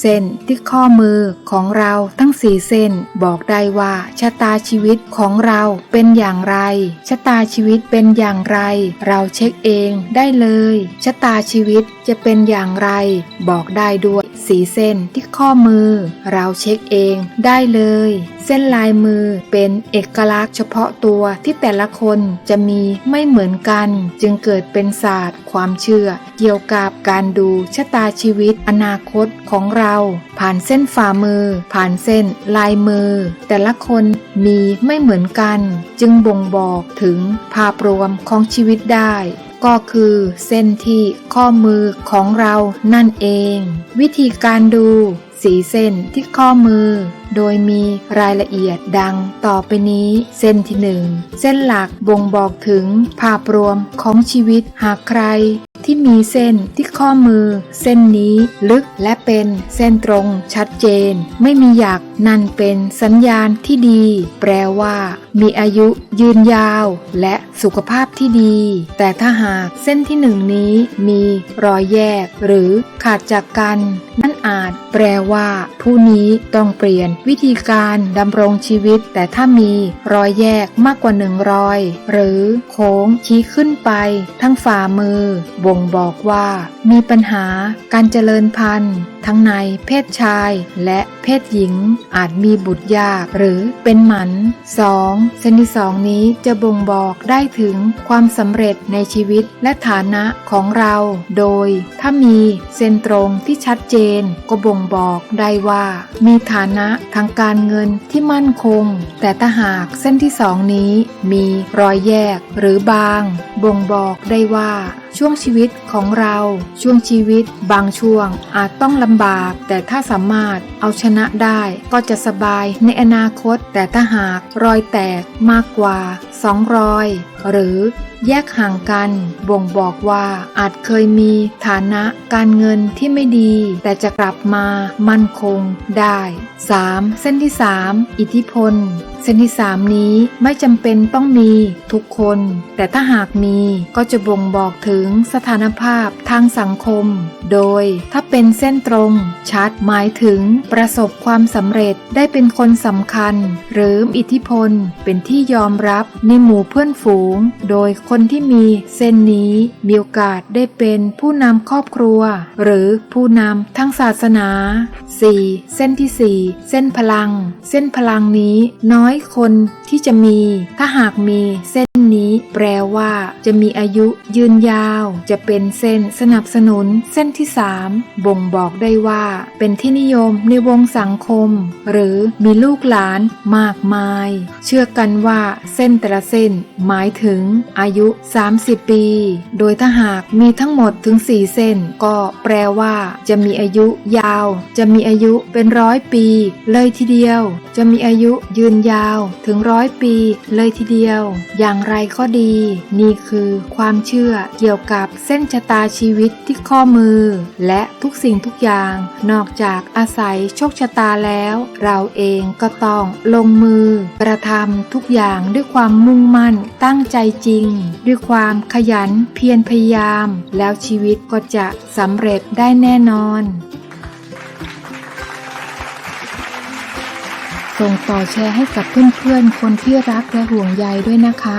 เส้นที่ข้อมือของเราทั้งสี่เส้น บอกได้ว่าชะตาชีวิตของเราเป็นอย่างไร ชะตาชีวิตเป็นอย่างไร เราเช็คเองได้เลย ชะตาชีวิตจะเป็นอย่างไร บอกได้ด้วยสีเส้นที่ข้อมือ เราเช็คเองได้เลย เส้นลายมือเป็นเอกลักษณ์เฉพาะตัวที่แต่ละคนจะมีไม่เหมือนกัน จึงเกิดเป็นศาสตร์ ความเชื่อ เกี่ยวกับการดูชะตาชีวิตอนาคตของเราผ่านเส้นฝ่ามือ ผ่านเส้นลายมือ แต่ละคนมีไม่เหมือนกัน จึงบ่งบอกถึงภาพรวมของชีวิตได้ ก็คือเส้นที่ข้อมือของเรานั่นเอง วิธีการดูสีเส้นที่ข้อมือ โดยมีรายละเอียดดังต่อไปนี้ เส้นที่หนึ่งเส้นหลักบ่งบอกถึงภาพรวมของชีวิตหากใคร มีเส้นที่ข้อมือ เส้นนี้ลึกและเป็นเส้นตรงชัดเจน ไม่มีหยัก นั่นเป็นสัญญาณที่ดี แปลว่า มีอายุยืนยาว และสุขภาพที่ดี แต่ถ้าหากเส้นที่หนึ่งนี้มีรอยแยก หรือขาดจากกัน นั่นอาจแปลว่า ผู้นี้ต้องเปลี่ยนวิธีการดำรงชีวิต แต่ถ้ามีรอยแยกมากกว่าหนึ่งรอย หรือโค้งชี้ขึ้นไป ทั้งฝ่ามือ บ่งบอกว่า มีปัญหาการเจริญพันธุ์ ทั้งในเพศชายและเพศหญิงอาจมีบุตรยากหรือเป็นหมัน 2. เส้นที่สองนี้จะบ่งบอกได้ถึงความสำเร็จในชีวิตและฐานะของเรา โดย ถ้ามีเส้นตรงที่ชัดเจนก็บ่งบอกได้ว่า มีฐานะทางการเงินที่มั่นคง แต่ถ้าหากเส้นที่สองนี้มีรอยแยกหรือบาง บ่งบอกได้ว่า ช่วงชีวิตของเราช่วงชีวิต บางช่วงอาจต้องลำบาก แต่ถ้าสามารถเอาชนะได้ก็จะสบายในอนาคต แต่ถ้าหากรอยแตกมากกว่าสองรอยหรือแยกห่างกัน บ่งบอกว่าอาจเคยมีฐานะการเงินที่ไม่ดี แต่จะกลับมามั่นคงได้ 3. เส้นที่ 3 อิทธิพล เส้นที่ 3 นี้ไม่จำเป็นต้องมีทุกคน แต่ถ้าหากมีก็จะบ่งบอกถึงสถานภาพทางสังคม โดยถ้าเป็นเส้นตรง ชัดหมายถึงประสบความสำเร็จได้เป็นคนสำคัญ หรืออิทธิพลเป็นที่ยอมรับในหมู่เพื่อนฝูง โดยคนที่มีเส้นนี้มีโอกาสได้เป็นผู้นำครอบครัว หรือผู้นำทั้งศาสนา 4. เส้นที่ 4 เส้นพลัง เส้นพลังนี้น้อยคนที่จะมี ถ้าหากมีเส้นนี้แปลว่าจะมีอายุยืนยาวจะเป็นเส้นสนับสนุนเส้นที่ 3 บ่งบอกได้ว่า เป็นที่นิยมในวงสังคม หรือมีลูกหลานมากมาย เชื่อกันว่าเส้นแต่ละเส้นหมายถึงอายุ 30 ปี โดยถ้าหากมีทั้งหมดถึง 4 เส้น ก็แปลว่าจะมีอายุยาว จะมีอายุเป็นร้อยปี เลยทีเดียว จะมีอายุยืนยาวถึงร้อยปี เลยทีเดียว อย่างไรก็ดี นี่คือความเชื่อเกี่ยวกับเส้นชะตาชีวิตที่ข้อมือ และทุกสิ่งทุกอย่าง นอกจากอาศัยโชคชะตาแล้ว เราเองก็ต้องลงมือ กระทำทุกอย่างด้วยความมุ่งมั่นตั้งใจจริง ด้วยความขยันเพียรพยายาม แล้วชีวิตก็จะสำเร็จได้แน่นอนส่งต่อแชร์ให้กับเพื่อนๆ คนที่รักและห่วงใยด้วยนะคะ